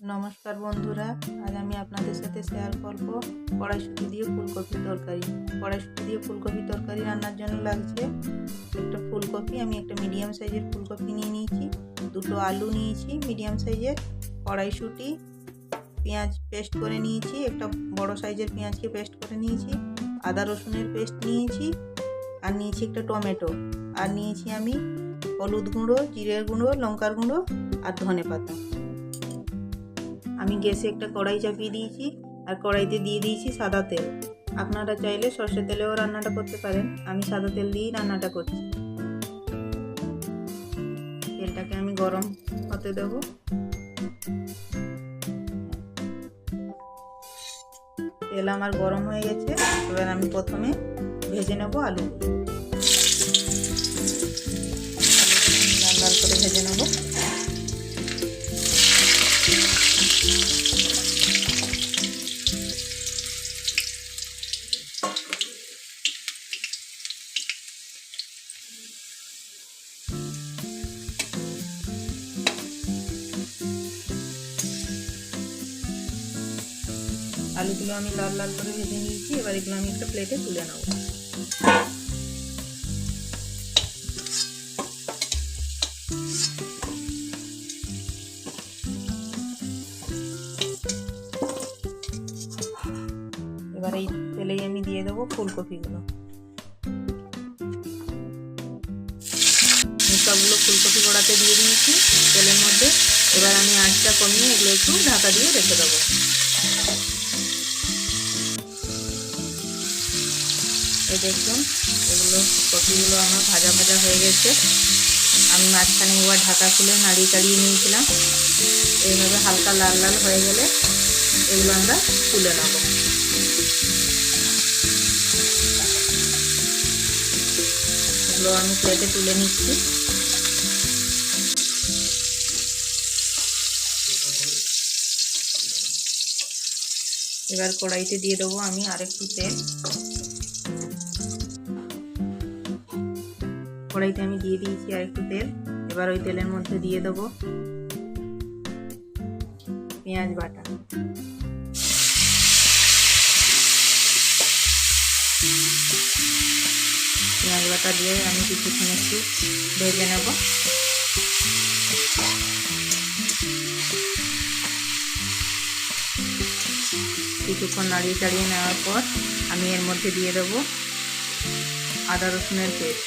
নমস্কার বন্ধুরা, আজ আমি আপনাদের সাথে শেয়ার করব কড়াইশুঁটি দিয়ে ফুলকপি তরকারি। কড়াইশুঁটি দিয়ে ফুলকপি তরকারি রান্নার জন্য লাগছে একটা ফুলকপি, আমি একটা মিডিয়াম সাইজের ফুলকপি নিয়ে নিয়েছি, দুটো আলু নিয়েছি, মিডিয়াম সাইজের কড়াইশুঁটি, পেঁয়াজ পেস্ট করে নিয়েছি, একটা বড় সাইজের পেঁয়াজকে পেস্ট করে নিয়েছি, আদা রসুনের পেস্ট নিয়েছি, আর নিয়েছি একটা টমেটো। আর নিয়েছি আমি হলুদ গুঁড়ো, জিরের গুঁড়ো, লঙ্কার গুঁড়ো আর ধনে পাতা আমি গ্যাসে একটা কড়াই চাপিয়ে দিয়েছি আর কড়াইতে দিয়ে দিয়েছি সাদা তেল। আপনারা চাইলে সর্ষে তেলেও রান্নাটা করতে পারেন। আমি সাদা তেল দিয়েই রান্নাটা করছি। তেলটাকে আমি গরম হতে দেব। তেল আমার গরম হয়ে গেছে। এবার আমি প্রথমে ভেজে নেব আলু আলুগুলো আমি লাল লাল করে ভেজে নিয়েছি, এবার এগুলো আমি একটা প্লেটে তুলে নেব। এবার এই তেলেই আমি দিয়ে দেবো ফুলকপিগুলো। সবগুলো ফুলকপি গোড়াতে দিয়ে দিয়েছি, তেলের মধ্যে। এবার আমি আঁচটা কমিয়ে এগুলো একটু ঢাকা দিয়ে রেখে দেবো। এই দেখুন এগুলো কপিগুলো আমার ভাজা ভাজা হয়ে গেছে। আমি মাঝখানে একবার ঢাকা খুলে নাড়িয়ে চাড়িয়ে নিয়েছিলাম। এইভাবে হালকা লাল লাল হয়ে গেলে এগুলো আমরা তুলে নেব। এগুলো আমি প্লেটে তুলে নিচ্ছি। এবার কড়াইতে দিয়ে দেবো আমি আরেকটু তেল। কড়াইতে আমি দিয়ে দিয়েছি আর একটু তেল। এবার ওই তেলের মধ্যে দিয়ে দেবো পেঁয়াজ বাটা। পেঁয়াজ বাটা দিয়ে আমি কিছুক্ষণ একটু ভেজে নেব। কিছুক্ষণ নাড়িয়ে চাড়িয়ে নেওয়ার পর আমি এর মধ্যে দিয়ে দেবো আদা রসুনের পেস্ট।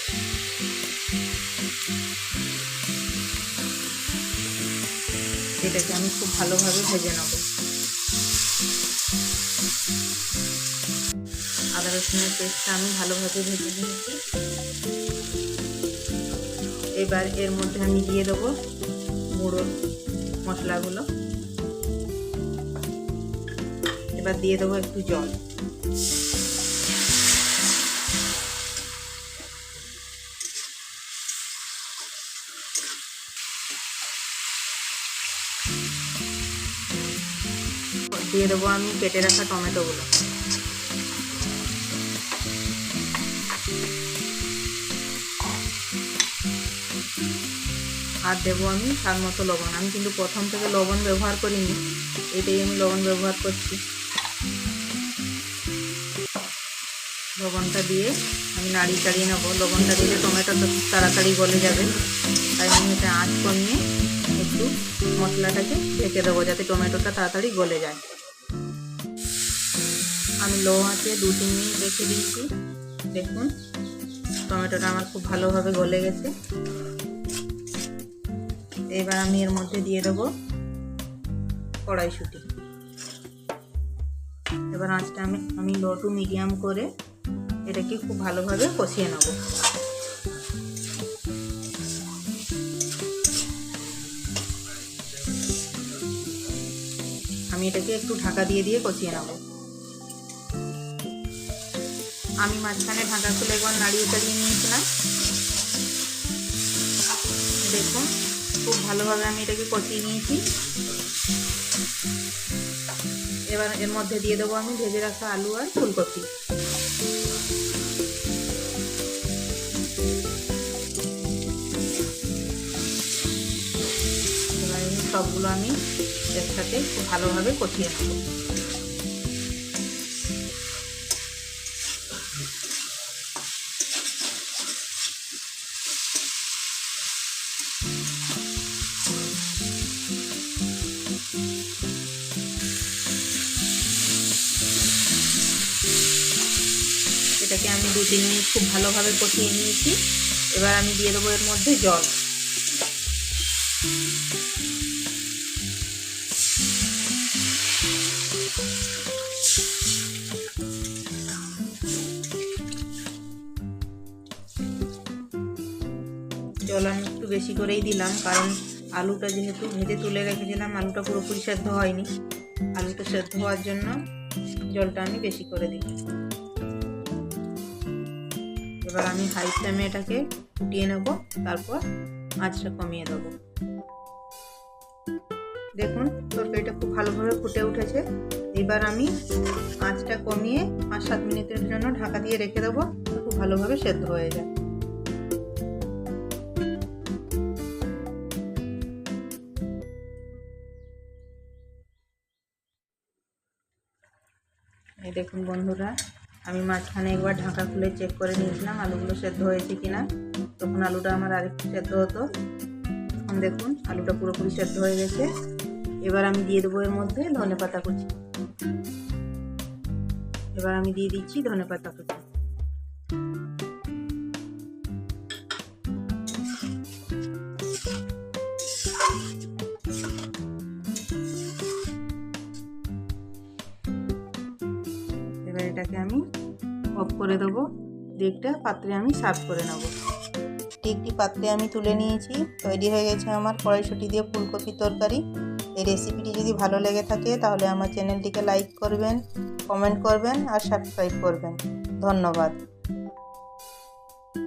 এটাকে আমি খুব ভালোভাবে ভেজে নেব। আদা রসুনের পেস্টটা আমি ভালোভাবে ভেজে নিয়েছি। এবার এর মধ্যে আমি দিয়ে দেবো গুঁড়ো মশলাগুলো। এবার দিয়ে দেবো একটু জল। দিয়ে দেবো আমি কেটে রাখা টমেটোগুলো। আর দেবো আমি স্বাদ মতো লবণ। আমি কিন্তু প্রথম থেকে লবণ ব্যবহার করিনি এটাই আমি লবণ ব্যবহার করছি। লবণটা দিয়ে আমি নাড়িয়ে চাড়িয়ে নেব। লবণটা দিলে টমেটোটা খুব তাড়াতাড়ি গলে যাবে। তাই আমি এটা আঁচ কমিয়ে একটু মশলাটাকে ঢেকে দেবো যাতে টমেটোটা তাড়াতাড়ি গলে যায়। আমি লো আঁচে দু, তিন মিনিট রেখে দিয়েছি। দেখুন, টমেটোটা আমার খুব ভালোভাবে গলে গেছে। এবার আমি এর মধ্যে দিয়ে দেবো কড়াইশুঁটি। এবার আঁচটা আমি আমি লো টু মিডিয়াম করে এটাকে খুব ভালোভাবে কষিয়ে নেব। আমি এটাকে একটু ঢাকা দিয়ে দিয়ে কষিয়ে নেব। আমি মাঝখানে ঢাকা খুলে একবার নাড়িয়ে চাড়িয়ে নিয়েছিলাম। দেখুন, খুব ভালোভাবে আমি এটাকে কষিয়ে নিয়েছি। এবার এর মধ্যে দিয়ে দেবো আমি ভেজে রাখা আলু আর ফুলকপি। সবগুলো আমি এটার সাথে খুব ভালোভাবে কষিয়ে নেব। দু তিন মিনিট খুব ভালোভাবে কষিয়ে নিয়েছি। এবার আমি দিয়ে দেবো এর মধ্যে জল। জল আমি একটু বেশি করেই দিলাম, কারণ আলুটা যেহেতু ভেজে তুলে রেখেছিলাম, আলুটা পুরোপুরি সেদ্ধ হয়নি। আলুটা সেদ্ধ হওয়ার জন্য জলটা আমি বেশি করে দিই এবার আমি হাই ফ্লেমে এটাকে ফুটিয়ে নেব, তারপর আঁচটা কমিয়ে দেবো। দেখুন, তরকারিটা খুব ভালোভাবে ফুটে উঠেছে। এবার আমি আঁচটা কমিয়ে পাঁচ সাত মিনিটের জন্য ঢাকা দিয়ে রেখে দেবো খুব ভালোভাবে সেদ্ধ হয়ে যায়। দেখুন বন্ধুরা আমি মাঝখানে একবার ঢাকা খুলে চেক করে নিয়েছিলাম আলুগুলো সেদ্ধ হয়েছে কিনা। তখন আলুটা আমার আরেকটু সেদ্ধ হতো। এখন দেখুন, আলুটা পুরোপুরি সেদ্ধ হয়ে গেছে। এবার আমি দিয়ে দেবো এর মধ্যে ধনে পাতা কুচি। এবার আমি দিয়ে দিচ্ছি ধনে পাতা কুচি। এটাকে আমি অফ করে দেবো। দিকটা পাত্রে আমি সার্ভ করে নেব। একটি পাত্রে আমি তুলে নিয়েছি। তৈরি হয়ে গেছে আমার কড়াইশুটি দিয়ে ফুলকপি তরকারি। এই রেসিপিটি যদি ভালো লেগে থাকে তাহলে আমার চ্যানেলটিকে লাইক করবেন, কমেন্ট করবেন আর সাবস্ক্রাইব করবেন। ধন্যবাদ।